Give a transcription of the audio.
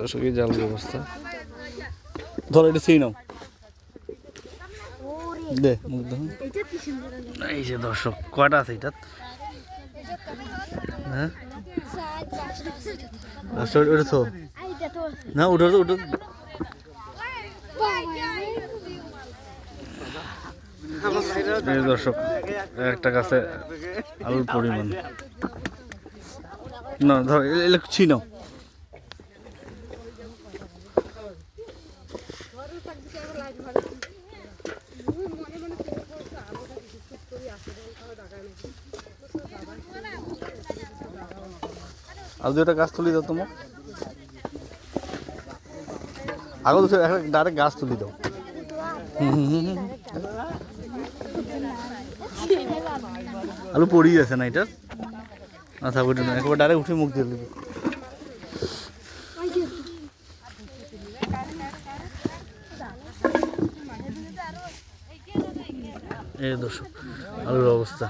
দর্শক এই জাল ব্যবস্থা ধরো এটা সেই নাও। দে মুখ এই যে দর্শক কয়টা আছে এটা? হ্যাঁ? ওটা- তো। না ওটা ওটা এই দর্শক একটা গাছে আলুর পরিমাণ। না ধর এলে আর দুটা গাছ তুলি দাও তোমার আগে একটা ডাইরেক্ট গাছ তুলি দাও। আলু পড়ি আছে না এটার? না থাক ওটা না, একবার ডাইরেক্ট উঠে মুখ দিয়ে দেবো। এই দর্শক আলুর অবস্থা।